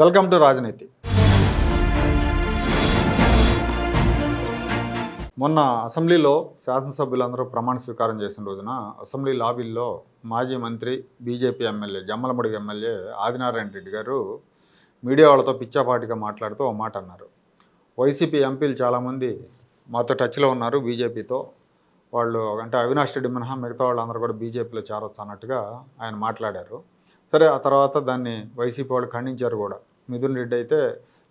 Welcome to రాజనీతి. మొన్న అసెంబ్లీలో శాసనసభ్యులందరూ ప్రమాణ స్వీకారం చేసిన రోజున అసెంబ్లీ లాబీల్లో మాజీ మంత్రి BJP MLA Jammalamadugu MLA Adinarayana Reddy garu media వాళ్ళతో పిచ్చాపాటిగా మాట్లాడుతూ ఓ మాట అన్నారు. వైసీపీ ఎంపీలు చాలామంది మాతో టచ్లో ఉన్నారు బీజేపీతో. వాళ్ళు అంటే అవినాష్ రెడ్డి మినహా మిగతా వాళ్ళందరూ కూడా బీజేపీలో చేరొచ్చు అన్నట్టుగా ఆయన మాట్లాడారు. సరే ఆ తర్వాత దాన్ని వైసీపీ వాళ్ళు ఖండించారు కూడా. మిథున్ రెడ్డి అయితే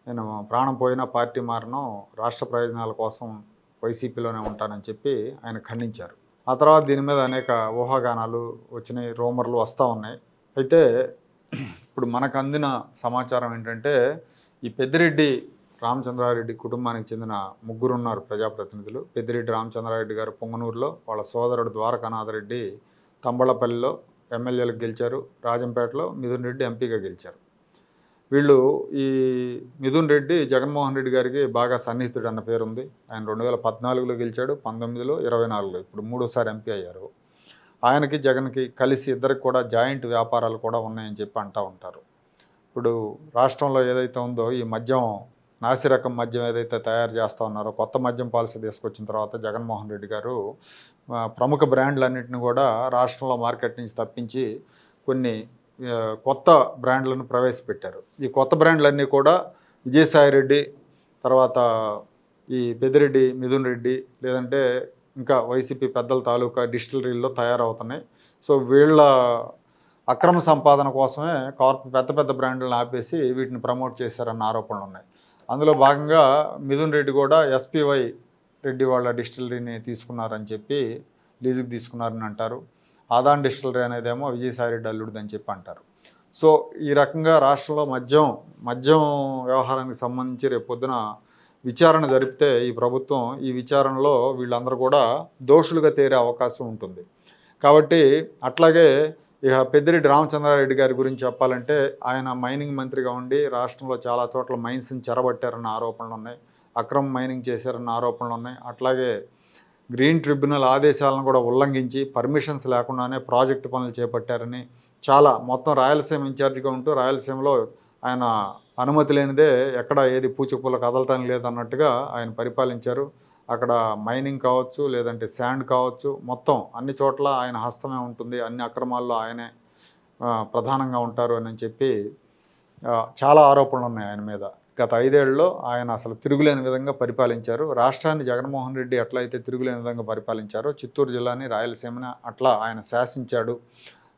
నేను ప్రాణం పోయినా పార్టీ మారను రాష్ట్ర ప్రయోజనాల కోసం వైసీపీలోనే ఉంటానని చెప్పి ఆయన ఖండించారు. ఆ తర్వాత దీని మీద అనేక ఊహాగానాలు వచ్చినాయి రూమర్లు వస్తూ ఉన్నాయి. అయితే ఇప్పుడు మనకు అందిన సమాచారం ఏంటంటే ఈ పెద్దిరెడ్డి రామచంద్రారెడ్డి కుటుంబానికి చెందిన ముగ్గురు ఉన్నారు ప్రజాప్రతినిధులు. పెద్దిరెడ్డి రామచంద్రారెడ్డి గారు పొంగనూరులో వాళ్ళ సోదరుడు ద్వారకానాథరెడ్డి తంబళపల్లిలో ఎమ్మెల్యేలకు గెలిచారు. రాజంపేటలో మిథున్ రెడ్డి ఎంపీగా గెలిచారు. వీళ్ళు ఈ మిథున్ రెడ్డి జగన్మోహన్ రెడ్డి గారికి బాగా సన్నిహితుడు అన్న పేరు ఉంది ఆయన రెండు వేల పద్నాలుగులో గెలిచాడు పంతొమ్మిదిలో ఇరవై నాలుగులో ఇప్పుడు మూడోసారి ఎంపీ అయ్యారు. ఆయనకి జగన్కి కలిసి ఇద్దరికి కూడా జాయింట్ వ్యాపారాలు కూడా ఉన్నాయని చెప్పి అంటూ ఉంటారు. ఇప్పుడు రాష్ట్రంలో ఏదైతే ఉందో ఈ మద్యం నాసిరకం మద్యం ఏదైతే తయారు చేస్తూ ఉన్నారో కొత్త మద్యం పాలసీ తీసుకొచ్చిన తర్వాత జగన్మోహన్ రెడ్డి గారు ప్రముఖ బ్రాండ్లన్నింటిని కూడా రాష్ట్రంలో మార్కెట్ నుంచి తప్పించి కొన్ని కొత్త బ్రాండ్లను ప్రవేశపెట్టారు. ఈ కొత్త బ్రాండ్లన్నీ కూడా విజయసాయి రెడ్డి తర్వాత ఈ పెద్దిరెడ్డి మిథున్ రెడ్డి లేదంటే ఇంకా వైసీపీ పెద్దల తాలూకా డిస్టిలరీల్లో తయారవుతున్నాయి. సో వీళ్ళ అక్రమ సంపాదన కోసమే కార్పొ పెద్ద పెద్ద బ్రాండ్లను ఆపేసి వీటిని ప్రమోట్ చేశారన్న ఆరోపణలు ఉన్నాయి. అందులో భాగంగా మిథున్ రెడ్డి కూడా ఎస్పీవై రెడ్డి వాళ్ళ డిస్టిలరీని తీసుకున్నారని చెప్పి లీజుకి తీసుకున్నారని అంటారు. ఆదాన్ డిస్టిలరీ అనేదేమో విజయసాయి రెడ్డి అల్లుడిదని చెప్పి అంటారు. సో ఈ రకంగా రాష్ట్రంలో మద్యం మద్యం వ్యవహారానికి సంబంధించి రేపు పొద్దున విచారణ జరిపితే ఈ ప్రభుత్వం ఈ విచారణలో వీళ్ళందరూ కూడా దోషులుగా తేరే అవకాశం ఉంటుంది. కాబట్టి అట్లాగే ఇక పెద్దిరెడ్డి రామచంద్రారెడ్డి గారి గురించి చెప్పాలంటే ఆయన మైనింగ్ మంత్రిగా ఉండి రాష్ట్రంలో చాలా చోట్ల మైన్స్ని చెరబట్టారన్న ఆరోపణలు ఉన్నాయి అక్రమ మైనింగ్ చేశారన్న ఆరోపణలు ఉన్నాయి అట్లాగే గ్రీన్ ట్రిబ్యునల్ ఆదేశాలను కూడా ఉల్లంఘించి పర్మిషన్స్ లేకుండానే ప్రాజెక్టు పనులు చేపట్టారని చాలా మొత్తం రాయలసీమ ఇన్ఛార్జిగా ఉంటూ రాయలసీమలో ఆయన అనుమతి లేనిదే ఎక్కడ ఏది పూచకుల కదలటం లేదన్నట్టుగా ఆయన పరిపాలించారు. అక్కడ మైనింగ్ కావచ్చు లేదంటే శాండ్ కావచ్చు మొత్తం అన్ని చోట్ల ఆయన హస్తమే ఉంటుంది. అన్ని అక్రమాల్లో ఆయనే ప్రధానంగా ఉంటారు అని చెప్పి చాలా ఆరోపణలు ఉన్నాయి ఆయన మీద. గత ఐదేళ్ళలో ఆయన అసలు తిరుగులేని విధంగా పరిపాలించారు. రాష్ట్రాన్ని జగన్మోహన్ రెడ్డి ఎట్లయితే తిరుగులేని విధంగా పరిపాలించారో చిత్తూరు జిల్లాని రాయలసీమని అట్లా ఆయన శాసించాడు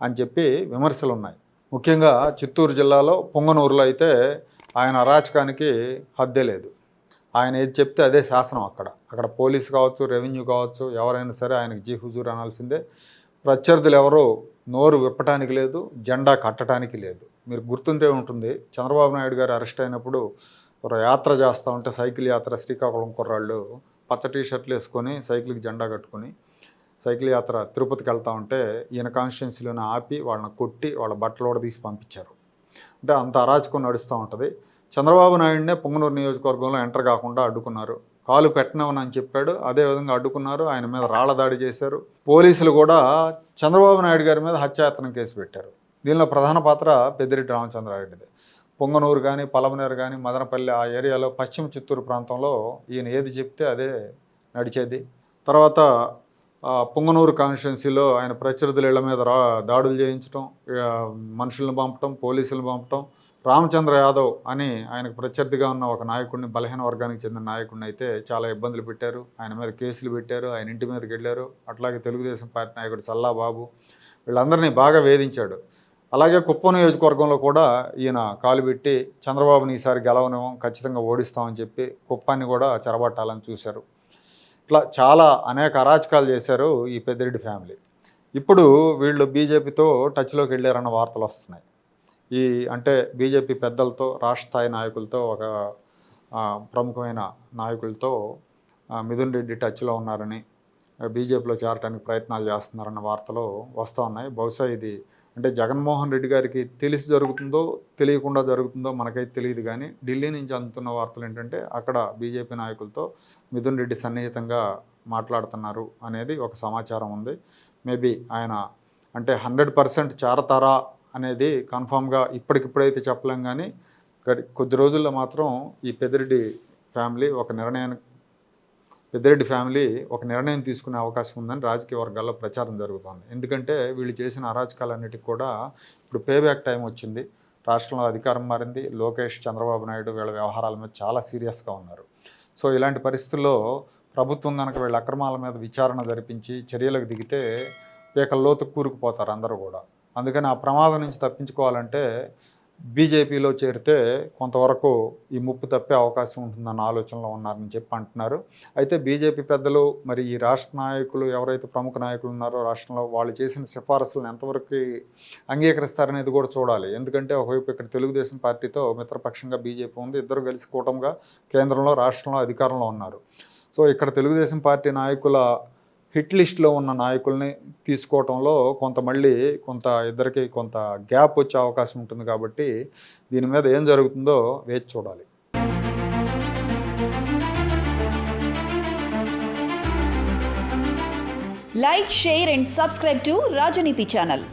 అని చెప్పి విమర్శలు ఉన్నాయి ముఖ్యంగా చిత్తూరు జిల్లాలో పొంగనూరులో అయితే ఆయన అరాచకానికి హద్దే లేదు. ఆయన ఏది చెప్తే అదే శాసనం అక్కడ. అక్కడ పోలీస్ కావచ్చు రెవెన్యూ కావచ్చు ఎవరైనా సరే ఆయనకు జీ హుజూర్ అనాల్సిందే. ప్రత్యర్థులు ఎవరు నోరు విప్పటానికి లేదు జెండా కట్టడానికి లేదు. మీరు గుర్తుంటే ఉంటుంది చంద్రబాబు నాయుడు గారు అరెస్ట్ అయినప్పుడు ఒక యాత్ర చేస్తూ ఉంటే సైకిల్ యాత్ర శ్రీకాకుళం కుర్రాళ్ళు పచ్చ టీ షర్ట్లు వేసుకొని సైకిల్కి జెండా కట్టుకొని సైకిల్ యాత్ర తిరుపతికి వెళ్తూ ఉంటే ఈయన కాన్స్టిట్యున్సీలోనే ఆపి వాళ్ళని కొట్టి వాళ్ళ బట్టలు కూడా తీసి పంపించారు. అంటే అంత అరాచకం నడుస్తూ ఉంటుంది. చంద్రబాబు నాయుడునే పొంగనూరు నియోజకవర్గంలో ఎంటర్ కాకుండా అడ్డుకున్నారు. కాలు పెట్టనవని చెప్పాడు. అదేవిధంగా అడ్డుకున్నారు. ఆయన మీద రాళ్ళ దాడి చేశారు. పోలీసులు కూడా చంద్రబాబు నాయుడు గారి మీద హత్యాయత్నం కేసు పెట్టారు. దీనిలో ప్రధాన పాత్ర పెద్దిరెడ్డి రామచంద్రారెడ్డిది. పొంగనూరు కానీ పలమనేరు కానీ మదనపల్లి ఆ ఏరియాలో పశ్చిమ చిత్తూరు ప్రాంతంలో ఈయన ఏది చెప్తే అదే నడిచేది. తర్వాత పొంగనూరు కాన్స్టిట్యున్సీలో ఆయన ప్రత్యర్థుల ఇళ్ళ మీద రా దాడులు చేయించడం మనుషులను పంపటం పోలీసులను పంపటం రామచంద్ర యాదవ్ అని ఆయనకు ప్రత్యర్థిగా ఉన్న ఒక నాయకుడిని బలహీన వర్గానికి చెందిన నాయకుడిని అయితే చాలా ఇబ్బందులు పెట్టారు. ఆయన మీద కేసులు పెట్టారు ఆయన ఇంటి మీదకి వెళ్ళారు. అట్లాగే తెలుగుదేశం పార్టీ నాయకుడు సల్లా బాబు వీళ్ళందరినీ బాగా వేధించాడు. అలాగే కుప్పం నియోజకవర్గంలో కూడా ఈయన కాలు పెట్టి చంద్రబాబుని ఈసారి గెలవనివ్వం ఖచ్చితంగా ఓడిస్తామని చెప్పి కుప్పాన్ని కూడా చెరబట్టాలని చూశారు. ఇట్లా చాలా అనేక అరాచకాలు చేశారు ఈ పెద్దిరెడ్డి ఫ్యామిలీ. ఇప్పుడు వీళ్ళు బీజేపీతో టచ్లోకి వెళ్ళారన్న వార్తలు వస్తున్నాయి. ఈ అంటే బీజేపీ పెద్దలతో రాష్ట్ర స్థాయి నాయకులతో ఒక ప్రముఖమైన నాయకులతో మిథున్ రెడ్డి టచ్లో ఉన్నారని బీజేపీలో చేరడానికి ప్రయత్నాలు చేస్తున్నారన్న వార్తలు వస్తూ ఉన్నాయి. బహుశా ఇది అంటే జగన్మోహన్ రెడ్డి గారికి తెలిసి జరుగుతుందో తెలియకుండా జరుగుతుందో మనకైతే తెలియదు కానీ ఢిల్లీ నుంచి అందుతున్న వార్తలు ఏంటంటే అక్కడ బీజేపీ నాయకులతో మిథున్ రెడ్డి సన్నిహితంగా మాట్లాడుతున్నారు అనేది ఒక సమాచారం ఉంది. మేబీ ఆయన అంటే హండ్రెడ్ పర్సెంట్ చేరతారా అనేది కన్ఫామ్గా ఇప్పటికిప్పుడైతే చెప్పలేం కానీ కొద్ది రోజుల్లో మాత్రం ఈ పెద్దిరెడ్డి ఫ్యామిలీ ఒక నిర్ణయానికి పెద్దిరెడ్డి ఫ్యామిలీ ఒక నిర్ణయం తీసుకునే అవకాశం ఉందని రాజకీయ వర్గాల్లో ప్రచారం జరుగుతోంది. ఎందుకంటే వీళ్ళు చేసిన అరాచకాలన్నిటికీ కూడా ఇప్పుడు పేబ్యాక్ టైం వచ్చింది. రాష్ట్రంలో అధికారం మారింది. లోకేష్ చంద్రబాబు నాయుడు వీళ్ళ వ్యవహారాల మీద చాలా సీరియస్గా ఉన్నారు. సో ఇలాంటి పరిస్థితుల్లో ప్రభుత్వం కనుక వీళ్ళ అక్రమాల మీద విచారణ జరిపించి చర్యలకు దిగితే పీకల్లోతు కూరుకుపోతారు అందరూ కూడా. అందుకని ఆ ప్రమాదం నుంచి తప్పించుకోవాలంటే బీజేపీలో చేరితే కొంతవరకు ఈ ముప్పు తప్పే అవకాశం ఉంటుందన్న ఆలోచనలో ఉన్నారని చెప్పి అంటున్నారు. అయితే బీజేపీ పెద్దలు మరి ఈ రాష్ట్ర నాయకులు ఎవరైతే ప్రముఖ నాయకులు ఉన్నారో రాష్ట్రంలో వాళ్ళు చేసిన సిఫారసులను ఎంతవరకు అంగీకరిస్తారనేది కూడా చూడాలి. ఎందుకంటే ఒకవైపు ఇక్కడ తెలుగుదేశం పార్టీతో మిత్రపక్షంగా బీజేపీ ఉంది ఇద్దరు కలిసి కూటమిగా కేంద్రంలో రాష్ట్రంలో అధికారంలో ఉన్నారు. సో ఇక్కడ తెలుగుదేశం పార్టీ నాయకుల హిట్ లిస్ట్లో ఉన్న నాయకుల్ని తీసుకోవటంలో కొంత మళ్ళీ కొంత ఇద్దరికి కొంత గ్యాప్ వచ్చే అవకాశం ఉంటుంది కాబట్టి దీని మీద ఏం జరుగుతుందో వేచి చూడాలి. Like share and subscribe to Rajaneeti channel